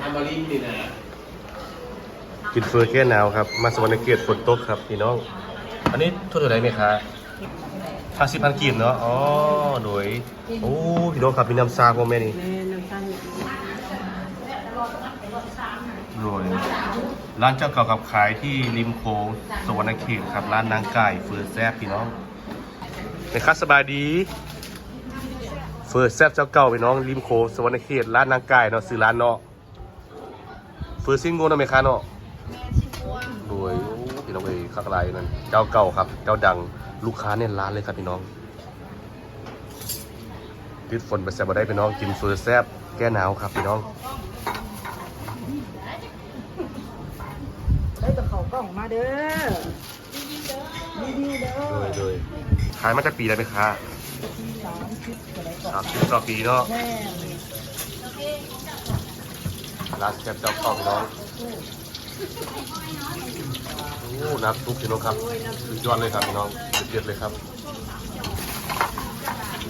ทำมาลินนี่นะกินเฟอร์แก้หนาวครับ มาสวรรค์เกียรติฝนตกครับพี่น้อง อันนี้ทั่วตัวไหนไหมคะห้าสิบพันกีบเนาะ อ๋อโดยโอ้พี่น้องครับมีน้ำซาพ่อแม่นี่แม่น้ำตาลโดยร้านเจ้าเก่ากับขายที่ริมโค้งสวรรณเขตครับ ร้านนางไก่เฟอร์แซบพี่น้องนะครับสบายดี อร์แซบเจ้าเก่าพี่น้องริมโค้งสวรรณเขตร้านนางไก่เนาะซื้อร้านเนาะเฟอร์ซิงโง่นะไหมคะเนาะโดยโอ้พี่น้องเอ้ยข้างไรนั่นเจ้าเก่าครับ เจ้าดังลูกค้าเนี่ยร้านเลยครับพี่น้องติดฝนไปแซบมาได้พี่น้องกินเฟอร์แซบแก้หนาวครับพี่น้องได้กับเขากล่องมาเด้อดีๆเด้อโดยโดยขายมาจากปีแล้วไหมคะ สามสิบอะไรก่อสามสิบต่อปีเนาะแม่ร้านแซ่บเจ้าเก่าพี่น้องโอ้น้ำซุปพี่น้องครับสุดยอดเลยครับพี่น้องสุดเด็ดเลยครับ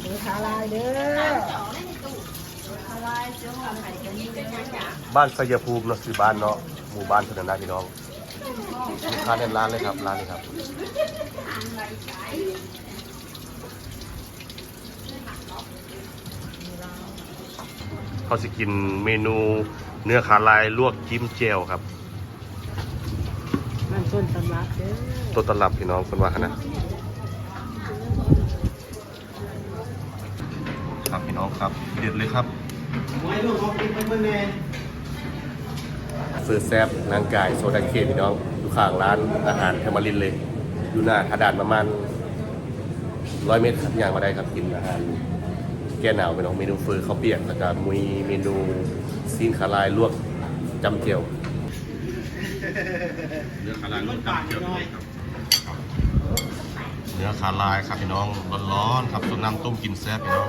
เด้อขาลายเด้อบ้านสยภูมิเนาะคือบ้านเนาะหมู่บ้านเท่านั้นนะพี่น้องลูกค้าแน่นร้านเลยครับร้านนี้ครับ เขาจะกินเมนูเนื้อขาลายลวกจิ้มเจลครับมันต้นตำรับเด้อตัวตลับพี่น้องคนว่าขนาดครับพี่น้องครับเด็ดเลยครับไว้ลูกเขากินไปเมื่อไงเฟือแซบนางกายโซดาเคพี่น้องอยู่ข้างร้านอาหารแฮมารินเลย อยู่หน้าทาดานประมาณร้อยเมตรครับย่างมาได้ครับกินอาหารแก้หนาวพี่น้องเมนูเฟอร์ข้าวเปียกแล้วก็มีเมนูซีนขาลายลวกจำเจียวเนื้อขาลายลวกจำเจียวครับเนื้อขาลายครับพี่น้องร้อนๆครับส่วนน้ำต้มกินแซ่บพี่น้อง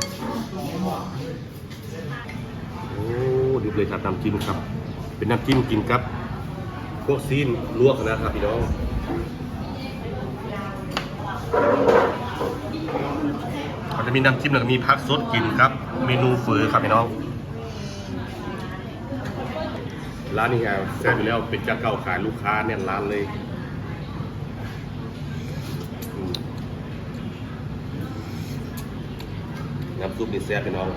โอ้ดีเลยครับน้ำจิ้มครับ เป็นน้ำจิ้มกินกับ พวกซีนลวกนะครับพี่น้องเขา จะมีน้ำจิ้มแล้วก็มีผักสดกินครับ เมนูฝือครับพี่น้องร้านนี้ไงแซ่บอยู่แล้วเป็นเจ้าเก่าขายลูกค้าเนี่ยร้านเลยน้ำซุปนี่แซ่บพี่น้อง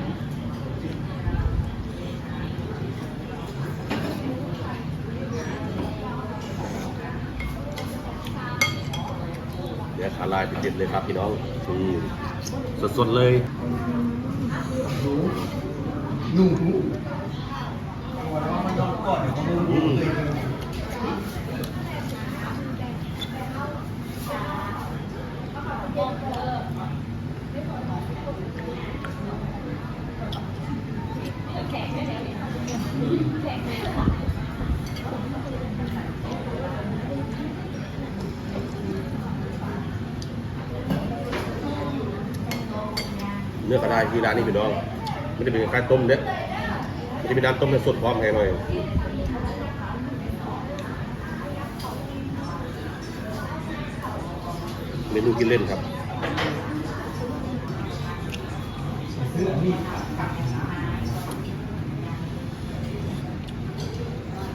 เดี๋ยว ขาลายเป็นเด็ดเลยครับพี่น้องนี่สดๆเลยหนูว่ามันยอมก่อนเดี๋ยวเขา เนื้อขาลายที่ร้านนี้พี่น้องไม่ได้เป็นการต้มเด็ดมันจะมีน้ำต้มสดพร้อมให้หน่อยเมนูกินเล่นครับ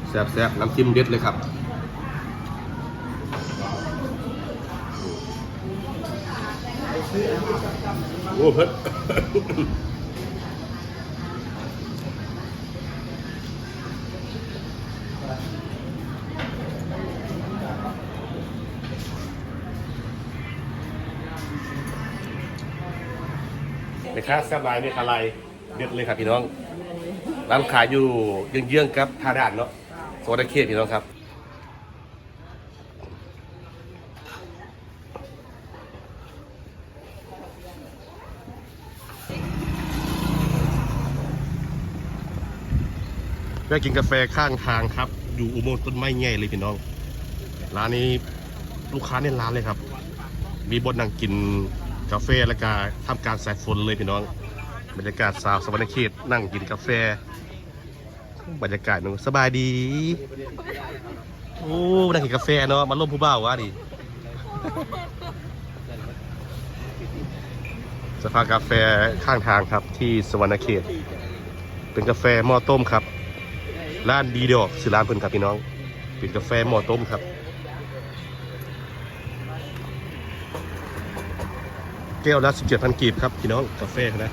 แซ่บๆน้ำจิ้มเด็ดเลยครับ โอ้เพิ่นในค่แซ่บไลน์เนี่ยอะไรเด็ดเลยครับพี่น้องร้านขายอยู่เยื้องๆครับท่าด่านเนาะโซดาเคพี่น้องครับ ได้กินกาแฟข้างทางครับ อยู่อุโมงค์ต้นไม้ใหญ่เลยพี่น้อง ร้านนี้ลูกค้าเน้นร้านเลยครับ มีบนนั่งกินกาแฟแล้วก็ทำการใส่ฝนเลยพี่น้อง บรรยากาศสาวสวรรค์เขตนั่งกินกาแฟ บรรยากาศนึงสบายดี โอ้นั่งกินกาแฟเนาะมาล่มผู้บ่าววะดิสภากาแฟข้างทางครับที่สวรรค์เขต เป็นกาแฟหม้อต้มครับ ร้านดีดอกสือร้านเพิ่นครับพี่น้อง เป็นกาแฟหม้อต้มครับแก้วละสิบเก้าพันกีบครับพี่น้องกาแฟนะ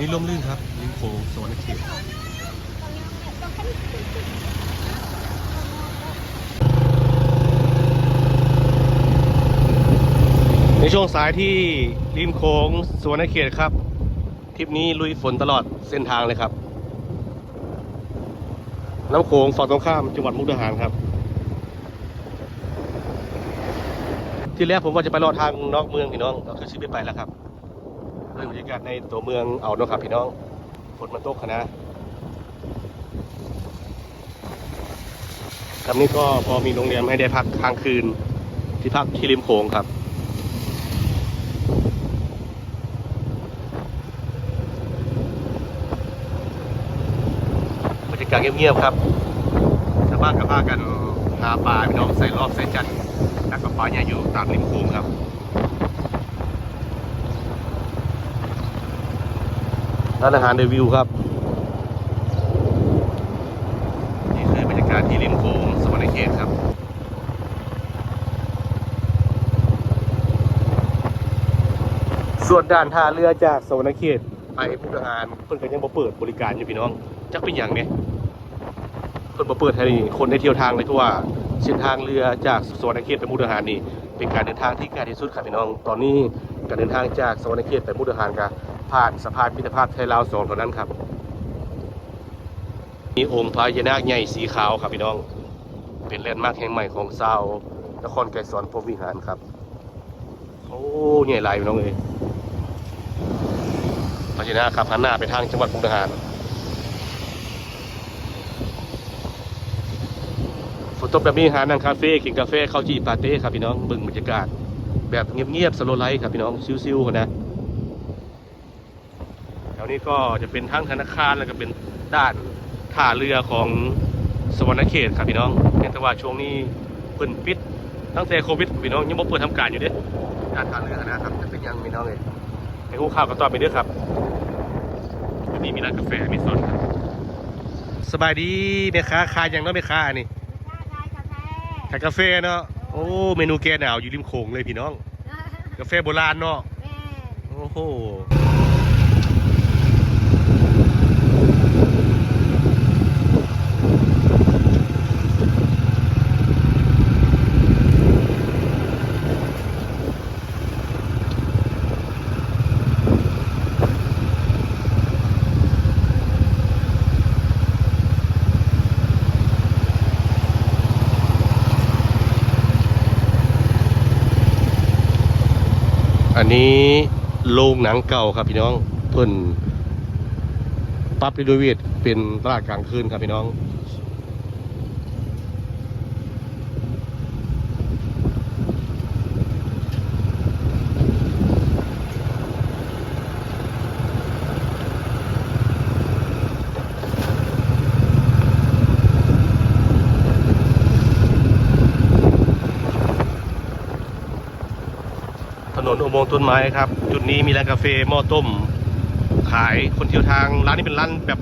นี้ร่มรื่นครับริมโขงสวรรค์เขตในช่วงสายที่ริมโขงสวนเขตครับ ทริปนี้ลุยฝนตลอดเส้นทางเลยครับ น้ำโขงฝั่งตรงข้ามจังหวัดมุกดาหารครับ ที่แรกผมว่าจะไปรอทางนอกเมืองพี่น้องเราคือชีบไปไปแล้วครับ คืบรรยากาศในตัวเมืองเอาเนาะครับพี่น้องฝนมันตกนะครับนี้ก็พอมีโรงเรียนให้ได้พักค้างคืนที่พักที่ริมโขงครับบรรยากาศเงียบๆครับชาวบ้านกับพากันหาปลาพี่น้องใส่รอบใส่จันนักปลาเนี่ยอยู่ตามริมโขงครับ ร้านอาหารเดวิวครับ นี่คือบรรยากาศที่ริมโขงสวรรค์เขตครับส่วนด่านท่าเรือจากสวรรคเขตไปพุทธหารเพิ่นก็ยังบ่เปิดบริการอยู่พี่น้องจักเป็นอย่างเนี้ยเพิ่นบ่เปิดให้คนได้เที่ยวทางเลยทั่วเส้นทางเรือจากสวนรคเขตไปมุทหารนี่เป็นการเดินทางที่ง่ายที่สุดครับพี่น้อง ตอนนี้การเดินทางจากสวรรคเขตไปมุทหารกับ พานสะพานมิตรภาพไทยลาวสองเท่านั้นครับ มีองค์พญานาคใหญ่สีขาวครับพี่น้อง เป็นแลนด์มาร์คแห่งใหม่ของชาวนครไกรสอนพรมวิหารครับ โอ้ใหญ่หลายพี่น้องเอ้ยพญานาคครับหันหน้าไปทางจังหวัดมุกดาหารฝนตกแบบนี้หานั่งคาเฟ่กินกาแฟเข้าจีปาเต้ครับพี่น้องบึงบรรยากาศ แบบเงียบๆสโลไลท์ครับพี่น้องซิวๆกันนะ แถวนี้ก็จะเป็นทั้งธนาคารแล้วก็เป็นด้านท่าเรือของสวรรณเขตครับพี่น้องแต่ว่าช่วงนี้เปิดปิดตั้งแต่โควิดพี่น้องยังบ่เปิดทำการอยู่ด้วด้านท่าเรือนะครับจะเป็นยังพี่น้องเลยให้คู่ข่าวกันต่อไปด้วยครับวันนี้มีร้านกาแฟมีสดครับสบายดีแม่ค้าขายยังเนาะแม่ค้าอันนี้ขายกาแฟเนาะโอ้เมนูแกหนาวอยู่ริมโขงเลยพี่น้อง กาแฟโบราณเนาะโอ้โห นี้โรงหนังเก่าครับพี่น้องเพิ่นปั๊บรีโนเวทเป็นตลาดกลางคืนครับพี่น้อง โมงต้นไม้ครับ จุดนี้มีร้านกาแฟหม้อต้ม ขายคนเที่ยวทางร้านนี้เป็นร้านแบบ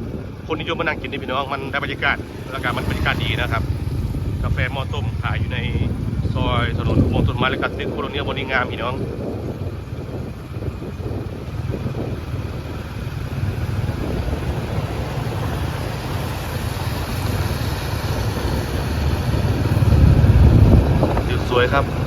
คนนิยมมานั่งกินนี่พี่น้องมันได้บรรยากาศอากาศมันบรรยากาศดีนะครับ กาแฟหม้อต้มขายอยู่ในซอยถนนอุโมงต้นไม้และกัตึกโคโลเนียบนิงามพี่น้องสวยครับ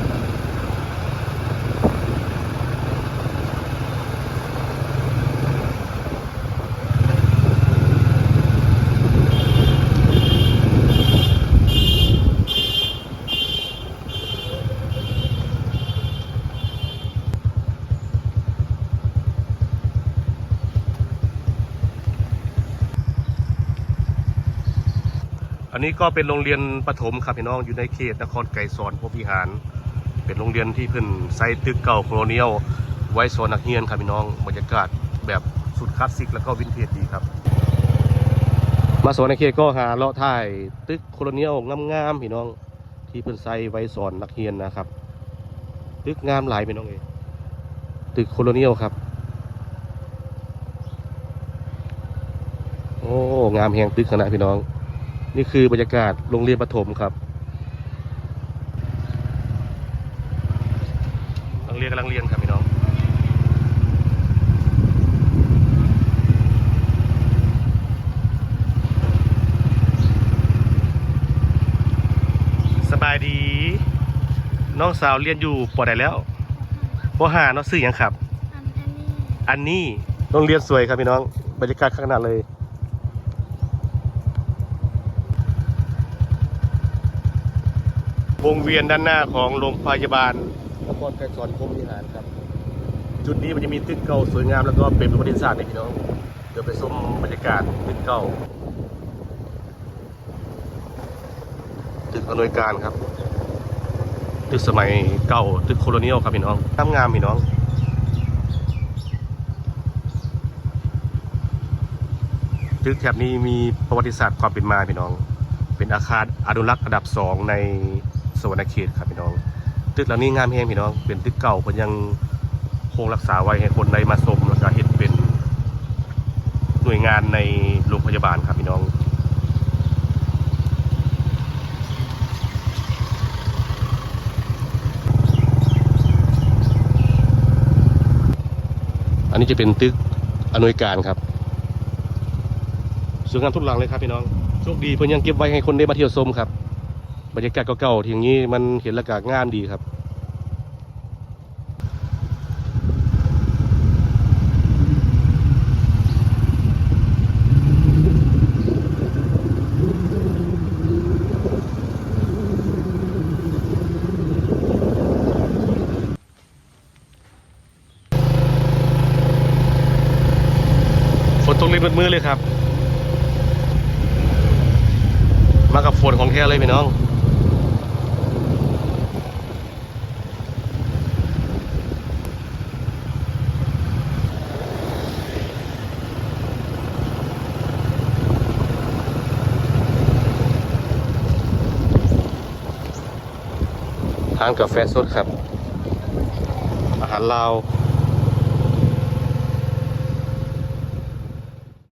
นนี้ก็เป็นโรงเรียนประถมครับพี่น้องอยู่ในเขตนครไกรสอนพรหมวิหาร เป็นโรงเรียนที่เพิ่นใส่ตึกเก่าโคลเนียลไว้สอนนักเรียนครับพี่น้องบรรยากาศแบบสุดคลาสสิกแล้วก็วินเทจดีครับ มาสอนในเขตก็หาเลาะถ่ายตึกโคลเนียลงามๆพี่น้องที่เพิ่นใส่ไว้สอนนักเรียนนะครับ ตึกงามหลายพี่น้องเอยตึกโคลเนียลครับโอ้งามแห่งตึกขนาดพี่น้อง นี่คือบรรยากาศโรงเรียนประถมครับนักเรียนกำลังเรียนครับพี่น้องสบายดี น้องสาวเรียนอยู่ปอใดแล้วปหาเนาะซื้อหยังครับอันอันนี้ อันนี้โรงเรียนสวยครับพี่น้อง บรรยากาศข้างหน้าเลย วงเวียนด้านหน้าของโรงพยาบาลนครไกรสอนพรหมวิหารครับ จุดนี้มันจะมีตึกเก่าสวยงามแล้วก็เป็นประวัติศาสตร์เลยพี่น้องเดี๋ยวไปชมบรรยากาศตึกเก่าตึกอำนวยการครับ ตึกสมัยเก่าตึกโคโลเนียลครับพี่น้องงามงามพี่น้องตึกแถบนี้มีประวัติศาสตร์ความเป็นมาพี่น้อง เป็นอาคารอนุรักษ์อันดับสองใน สวรรณเขตครับพี่น้องตึกเหล่านี้งามแฮงพี่น้องเป็นตึกเก่าเพิ่นยังคงรักษาไว้ให้คนได้มาชมแล้วก็เห็นเป็นหน่วยงานในโรงพยาบาลครับพี่น้องอันนี้จะเป็นตึกอำนวยการครับสวยงามทุกหลังเลยครับพี่น้องโชคดีเพิ่นยังเก็บไว้ให้คนได้มาเที่ยวชมครับ บรรยากาศเก่าๆทีอย่างนี้มันเห็นแล้วก็งามดีครับฝนตกลินมืดๆเลยครับ มากับฝนของแท้เลยพี่น้อง ทานกาแฟสดครับ อาหารลาว